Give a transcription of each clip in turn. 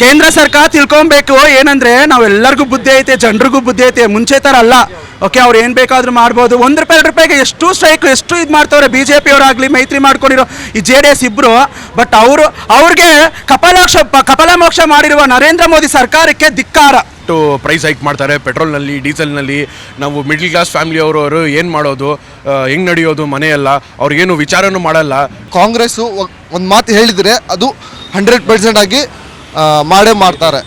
ಕೇಂದ್ರ ಸರ್ಕಾರ ತಿಳ್ಕೊಬೇಕು. ಏನಂದ್ರೆ ನಾವೆಲ್ಲರಿಗೂ ಬುದ್ಧಿ ಐತೆ ಜನರಿಗೂ ಬುದ್ಧಿ ಐತೆ ಮುಂಚೆ ಥರ ಅಲ್ಲ. ಓಕೆ ಅವ್ರು ಏನು ಬೇಕಾದ್ರೂ ಮಾಡ್ಬೋದು. ಒಂದು ರೂಪಾಯಿ ಎರಡು ರೂಪಾಯಿಗೆ ಎಷ್ಟು ಸ್ಟ್ರೈಕ್ ಎಷ್ಟು ಇದು ಮಾಡ್ತವ್ರೆ ಬಿ ಜೆ ಪಿಯವರಾಗಲಿ ಮೈತ್ರಿ ಮಾಡ್ಕೊಂಡಿರೋ ಈ ಜೆ ಡಿ ಎಸ್ ಇಬ್ಬರು ಬಟ್ ಅವರು ಅವ್ರಿಗೆ ಕಪಾಲೋಕ್ಷ ಕಪಾಲಮೋಕ್ಷ ಮಾಡಿರುವ ನರೇಂದ್ರ ಮೋದಿ ಸರ್ಕಾರಕ್ಕೆ ಧಿಕ್ಕಾರ. ಟು ಪ್ರೈಸ್ ಹೈಕ್ ಮಾಡ್ತಾರೆ. ಪೆಟ್ರೋಲ್ನಲ್ಲಿ ಡೀಸೆಲ್ನಲ್ಲಿ. ನಾವು ಮಿಡ್ಲ್ ಕ್ಲಾಸ್ ಫ್ಯಾಮಿಲಿ ಅವರು ಏನು ಮಾಡೋದು? ಹೆಂಗೆ ನಡೆಯೋದು? ಮನೆಯೆಲ್ಲ. ಅವ್ರಿಗೇನು ವಿಚಾರನೂ ಮಾಡಲ್ಲ. ಕಾಂಗ್ರೆಸ್ಸು ಒಂದು ಮಾತು ಹೇಳಿದರೆ ಅದು ಹಂಡ್ರೆಡ್ ಪರ್ಸೆಂಟ್ ಆಗಿ ಮಾಡೇ ಮಾಡ್ತಾರೆ.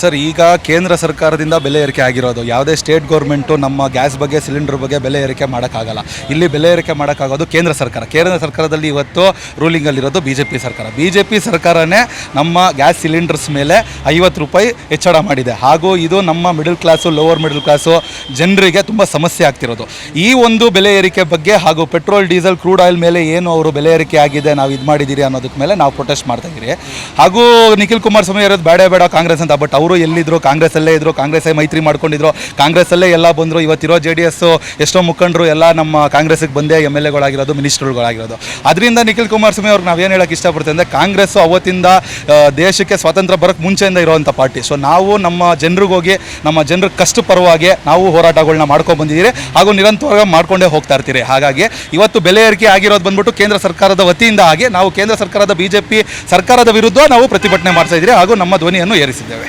ಸರ್, ಈಗ ಕೇಂದ್ರ ಸರ್ಕಾರದಿಂದ ಬೆಲೆ ಏರಿಕೆ ಆಗಿರೋದು. ಯಾವುದೇ ಸ್ಟೇಟ್ ಗೌರ್ಮೆಂಟು ನಮ್ಮ ಗ್ಯಾಸ್ ಬಗ್ಗೆ, ಸಿಲಿಂಡರ್ ಬಗ್ಗೆ ಬೆಲೆ ಏರಿಕೆ ಮಾಡೋಕ್ಕಾಗಲ್ಲ. ಇಲ್ಲಿ ಬೆಲೆ ಏರಿಕೆ ಮಾಡೋಕ್ಕಾಗೋದು ಕೇಂದ್ರ ಸರ್ಕಾರ. ಕೇಂದ್ರ ಸರ್ಕಾರದಲ್ಲಿ ಇವತ್ತು ರೂಲಿಂಗಲ್ಲಿರೋದು ಬಿ ಜೆ ಪಿ ಸರ್ಕಾರ. ಬಿ ಜೆ ಪಿ ಸರ್ಕಾರನೇ ನಮ್ಮ ಗ್ಯಾಸ್ ಸಿಲಿಂಡರ್ಸ್ ಮೇಲೆ ಐವತ್ತು ರೂಪಾಯಿ ಹೆಚ್ಚಳ ಮಾಡಿದೆ. ಹಾಗೂ ಇದು ನಮ್ಮ middle class, lower middle class ಜನರಿಗೆ ತುಂಬ ಸಮಸ್ಯೆ ಆಗ್ತಿರೋದು. ಈ ಒಂದು ಬೆಲೆ ಏರಿಕೆ ಬಗ್ಗೆ ಹಾಗೂ ಪೆಟ್ರೋಲ್, ಡೀಸೆಲ್, ಕ್ರೂಡ್ ಆಯಿಲ್ ಮೇಲೆ ಏನು ಅವರು ಬೆಲೆ ಏರಿಕೆ ಆಗಿದೆ, ನಾವು ಇದು ಮಾಡಿದ್ದೀರಿ ಅನ್ನೋದಕ್ಕೆ ಮೇಲೆ ನಾವು ಪ್ರೊಟೆಸ್ಟ್ ಮಾಡ್ತಾ ಇದ್ದೀರಿ ಹಾಗೂ ನಿಖಿಲ್ ಕುಮಾರಸ್ವಾಮಿ ಇರೋದು ಬೇಡ ಬೇಡ ಕಾಂಗ್ರೆಸ್ ಅಂತ ಬಟ್ ಅವರು ಎಲ್ಲಿದ್ರು, ಕಾಂಗ್ರೆಸ್ಸಲ್ಲೇ ಇದ್ರು, ಕಾಂಗ್ರೆಸ್ಸೇ ಮೈತ್ರಿ ಮಾಡ್ಕೊಂಡಿದ್ರು, ಕಾಂಗ್ರೆಸ್ಸಲ್ಲೇ ಎಲ್ಲ ಬಂದರು. ಇವತ್ತಿರೋ ಜೆ ಡಿ ಎಸ್ ಎಷ್ಟೋ ಮುಖಂಡರು ಎಲ್ಲ ನಮ್ಮ ಕಾಂಗ್ರೆಸ್ಗೆ ಬಂದೇ ಎಂ ಎಲ್ ಎಗಳಾಗಿರೋದು, ಮಿನಿಸ್ಟರ್ಗಳಾಗಿರೋದು. ಅದರಿಂದ ನಿಖಿಲ್ ಕುಮಾರಸ್ವಾಮಿ ಅವ್ರಿಗೆ ನಾವೇನು ಹೇಳಕ್ಕೆ ಇಷ್ಟಪಡ್ತೀವಿ ಅಂದರೆ ಕಾಂಗ್ರೆಸ್ ಅವತ್ತಿಂದ ದೇಶಕ್ಕೆ ಸ್ವಾತಂತ್ರ್ಯ ಬರೋಕ್ಕೆ ಮುಂಚೆಯಿಂದ ಇರುವಂಥ ಪಾರ್ಟಿ. ಸೊ ನಾವು ನಮ್ಮ ಜನರಿಗೆ ಹೋಗಿ, ನಮ್ಮ ಜನರ ಕಷ್ಟ ಪರವಾಗಿ ನಾವು ಹೋರಾಟಗಳನ್ನ ಮಾಡ್ಕೊಂಡು ಬಂದಿದ್ದೀರಿ ಹಾಗೂ ನಿರಂತರವಾಗಿ ಮಾಡ್ಕೊಂಡೇ ಹೋಗ್ತಾ ಇರ್ತೀರಿ. ಹಾಗಾಗಿ ಇವತ್ತು ಬೆಲೆ ಏರಿಕೆ ಆಗಿರೋದು ಬಂದ್ಬಿಟ್ಟು ಕೇಂದ್ರ ಸರ್ಕಾರದ ವತಿಯಿಂದ ಹಾಗೆ ನಾವು ಕೇಂದ್ರ ಸರ್ಕಾರದ ಬಿ ಜೆ ಪಿ ಸರ್ಕಾರದ ವಿರುದ್ಧ ನಾವು ಪ್ರತಿಭಟನೆ ಮಾಡ್ತಾ ಇದ್ದೀರಿ ಹಾಗೂ ನಮ್ಮ ಧ್ವನಿಯನ್ನು ಏರಿಸಿದ್ದೇವೆ.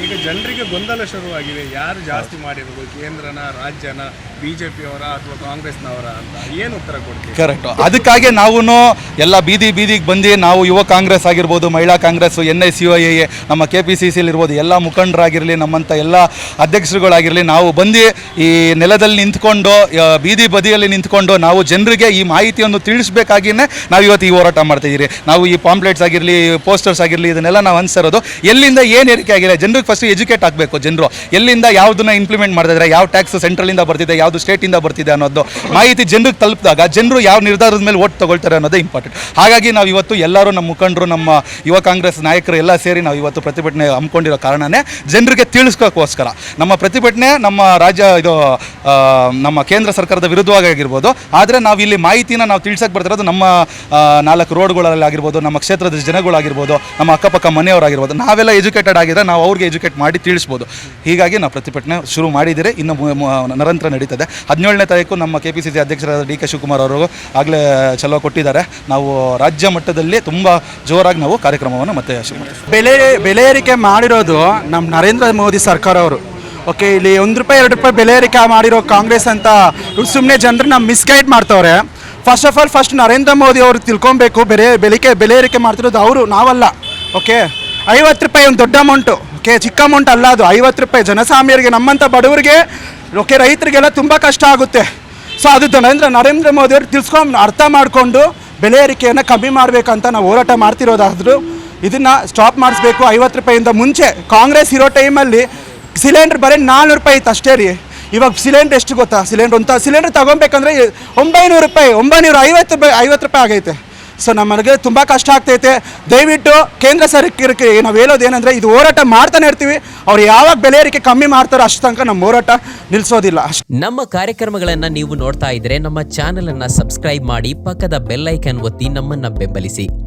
ಈಗ ಜನರಿಗೆ ಗೊಂದಲ ಶುರುವಾಗಿದೆ. ಯಾರು ಜಾಸ್ತಿ ಮಾಡಿರೋದು ಕೇಂದ್ರನ ರಾಜ್ಯನ ಬಿಜೆಪಿಯವರ ಅಥವಾ ಕಾಂಗ್ರೆಸ್ನವರ ಅಂತ ಏನು ಉತ್ತರ ಕೊಡ್ತೀವಿ ಕರೆಕ್ಟ್ ಅದಕ್ಕಾಗಿ ನಾವು ಎಲ್ಲ ಬೀದಿ ಬೀದಿಗೆ ಬಂದು ನಾವು ಯುವ ಕಾಂಗ್ರೆಸ್ ಆಗಿರ್ಬೋದು ಮಹಿಳಾ Congress N I C I A ನಮ್ಮ ಕೆ ಪಿ ಸಿ ಸಿಲಿರ್ಬೋದು ಎಲ್ಲ ಮುಖಂಡರಾಗಿರಲಿ ನಮ್ಮಂಥ ಎಲ್ಲ ಅಧ್ಯಕ್ಷರುಗಳಾಗಿರಲಿ ನಾವು ಬಂದು ಈ ನೆಲದಲ್ಲಿ ನಿಂತ್ಕೊಂಡು ಬೀದಿ ಬದಿಯಲ್ಲಿ ನಿಂತ್ಕೊಂಡು ನಾವು ಜನರಿಗೆ ಈ ಮಾಹಿತಿಯನ್ನು ತಿಳಿಸ್ಬೇಕಾಗಿನೇ ನಾವು ಇವತ್ತು ಈ ಹೋರಾಟ ಮಾಡ್ತಿದ್ದೀರಿ ನಾವು ಈ ಪಾಂಪ್ಲೆಟ್ಸ್ ಆಗಿರಲಿ ಪೋಸ್ಟರ್ಸ್ ಆಗಿರಲಿ ಇದನ್ನೆಲ್ಲ ನಾವು ಅನ್ಸಿರೋದು. ಎಲ್ಲಿಂದ ಏನು ಏರಿಕೆ ಆಗಿದೆ? ಜನರಿಗೆ ಫಸ್ಟ್ ಎಜುಕೇಟ್ ಆಗಬೇಕು ಜನರು. ಎಲ್ಲಿಂದ ಯಾವುದನ್ನ ಇಂಪ್ಲಿಮೆಂಟ್ ಮಾಡಿದ್ರೆ ಯಾವ ಟ್ಯಾಕ್ಸ್ ಸೆಂಟ್ರಲಿಂದ ಬರ್ತಿದೆ, ಯಾವುದು ಸ್ಟೇಟಿಂದ ಬರ್ತಿದೆ ಅನ್ನೋದು ಮಾಹಿತಿ ಜನರಿಗೆ ತಲುಪಿದಾಗ ಜನರು ಯಾವ ನಿರ್ಧಾರದ ಮೇಲೆ ಓಟ್ ತಗೊಳ್ತಾರೆ ಅನ್ನೋದೇ ಇಂಪಾರ್ಟೆಂಟ್ ಹಾಗಾಗಿ ನಾವು ಇವತ್ತು ಎಲ್ಲರೂ ನಮ್ಮ ಮುಖಂಡರು, ನಮ್ಮ ಯುವ ಕಾಂಗ್ರೆಸ್ ನಾಯಕರು ಎಲ್ಲ ಸೇರಿ ನಾವು ಇವತ್ತು ಪ್ರತಿಭಟನೆ ಹಮ್ಮಿಕೊಂಡಿರೋ ಕಾರಣನೇ ಜನರಿಗೆ ತಿಳಿಸ್ಕೋಕ್ಕೋಸ್ಕರ. ನಮ್ಮ ಪ್ರತಿಭಟನೆ ನಮ್ಮ ರಾಜ್ಯ ಇದು ನಮ್ಮ ಕೇಂದ್ರ ಸರ್ಕಾರದ ವಿರುದ್ಧವಾಗಿರ್ಬೋದು ಆದರೆ ನಾವು ಇಲ್ಲಿ ಮಾಹಿತಿನ ನಾವು ತಿಳಿಸಕ್ಕೆ ಬರ್ತಿರೋದು ನಮ್ಮ ನಾಲ್ಕು ರೋಡ್ಗಳಲ್ಲಿ ಆಗಿರ್ಬೋದು ನಮ್ಮ ಕ್ಷೇತ್ರದ ಜನಗಳಾಗಿರ್ಬೋದು, ನಮ್ಮ ಅಕ್ಕಪಕ್ಕ ಮನೆಯವರಾಗಿರ್ಬೋದು. ನಾವೆಲ್ಲ ಎಜುಕೇಟೆಡ್ ಆಗಿದ್ರೆ ನಾವು ಅವ್ರಿಗೆ ಎಜುಕೇಟ್ ಮಾಡಿ ತಿಳಿಸ್ಬೋದು. ಹೀಗಾಗಿ ನಾವು ಪ್ರತಿಭಟನೆ ಶುರು ಮಾಡಿದರೆ ಇನ್ನು ನಿರಂತರ ನಡೀತದೆ. ಹದಿನೇಳನೇ ತಾರೀಕು ನಮ್ಮ ಕೆ ಪಿ ಸಿ ಸಿ ಅಧ್ಯಕ್ಷರಾದ ಡಿ ಕೆ ಶಿವಕುಮಾರ್ ಅವರು ಆಗಲೇ ಚಲೋ ಕೊಟ್ಟಿದ್ದಾರೆ. ನಾವು ರಾಜ್ಯ ಮಟ್ಟದಲ್ಲಿ ತುಂಬ ಜೋರಾಗಿ ನಾವು ಕಾರ್ಯಕ್ರಮವನ್ನು ಮತ್ತೆ ಬೆಲೆ ಬೆಲೆ ಏರಿಕೆ ಮಾಡಿರೋದು ನಮ್ಮ ನರೇಂದ್ರ ಮೋದಿ ಸರ್ಕಾರ ಅವರು. ಓಕೆ, ಇಲ್ಲಿ ಒಂದು ರೂಪಾಯಿ, ಎರಡು ರೂಪಾಯಿ ಬೆಲೆ ಏರಿಕೆ ಮಾಡಿರೋ ಕಾಂಗ್ರೆಸ್ ಅಂತ ಸುಮ್ಮನೆ ಜನರನ್ನ misguide ಮಾಡ್ತವ್ರೆ. First of all first Narendra Modi ಅವರು ತಿಳ್ಕೊಬೇಕು, ಬೆಲೆ, ಬೆಲೆಕೆ, ಬೆಲೆ ಏರಿಕೆ ಮಾಡ್ತಿರೋದು ಅವರು, ನಾವಲ್ಲ. ಓಕೆ, ಐವತ್ತು ರೂಪಾಯಿ ಒಂದು ದೊಡ್ಡ ಅಮೌಂಟು ಓಕೆ ಚಿಕ್ಕ ಅಮೌಂಟ್ ಅಲ್ಲ ಅದು. ಐವತ್ತು ರೂಪಾಯಿ ಜನಸಾಮ್ಯರಿಗೆ ನಮ್ಮಂಥ ಬಡವರಿಗೆ ಓಕೆ ರೈತರಿಗೆಲ್ಲ ತುಂಬ ಕಷ್ಟ ಆಗುತ್ತೆ. ಸೊ ಅದು ನರೇಂದ್ರ ನರೇಂದ್ರ ಮೋದಿ ಅವರು ತಿಳ್ಸ್ಕೊಂಡು ಅರ್ಥ ಮಾಡಿಕೊಂಡು ಬೆಲೆ ಏರಿಕೆಯನ್ನು ಕಮ್ಮಿ ಮಾಡಬೇಕಂತ ನಾವು ಹೋರಾಟ ಮಾಡ್ತಿರೋದಾದರೂ, ಇದನ್ನು ಸ್ಟಾಪ್ ಮಾಡಿಸ್ಬೇಕು. ಐವತ್ತು ರೂಪಾಯಿಂದ ಮುಂಚೆ ಕಾಂಗ್ರೆಸ್ ಇರೋ ಟೈಮಲ್ಲಿ ಸಿಲಿಂಡ್ರ್ ಬರೀ ನಾನ್ನೂರು ರೂಪಾಯಿ ಇತ್ತು ಅಷ್ಟೇ ರೀ. ಇವಾಗ ಸಿಲಿಂಡ್ರ್ ಎಷ್ಟು ಗೊತ್ತಾ? ಸಿಲಿಂಡ್ರ್ ಅಂತ, ಸಿಲಿಂಡ್ರ್ ತೊಗೊಬೇಕಂದ್ರೆ ಒಂಬೈನೂರು ರೂಪಾಯಿ, ಒಂಬೈನೂರ ಐವತ್ತು ರೂಪಾಯಿ ಐವತ್ತು ರೂಪಾಯಿ ಆಗೈತೆ. ಸೊ ನಮಗೆ ತುಂಬ ಕಷ್ಟ ಆಗ್ತೈತೆ. ದಯವಿಟ್ಟು ಕೇಂದ್ರ ಸರ್ಕಾರಕ್ಕೆ ನಾವು ಹೇಳೋದು ಏನಂದರೆ ಇದು ಹೋರಾಟ ಮಾಡ್ತಾನೆ ಇರ್ತೀವಿ. ಅವ್ರು ಯಾವಾಗ ಬೆಲೆ ಏರಿಕೆ ಕಮ್ಮಿ ಮಾಡ್ತಾರೋ ಅಷ್ಟು ತನಕ ನಮ್ಮ ಹೋರಾಟ ನಿಲ್ಲಿಸೋದಿಲ್ಲ ನಮ್ಮ ಕಾರ್ಯಕ್ರಮಗಳನ್ನು ನೀವು ನೋಡ್ತಾ ಇದ್ರೆ ನಮ್ಮ ಚಾನೆಲ್ ಸಬ್ಸ್ಕ್ರೈಬ್ ಮಾಡಿ ಪಕ್ಕದ ಬೆಲ್ಲೈಕನ್ ಒತ್ತಿ ನಮ್ಮನ್ನ ಬೆಂಬಲಿಸಿ.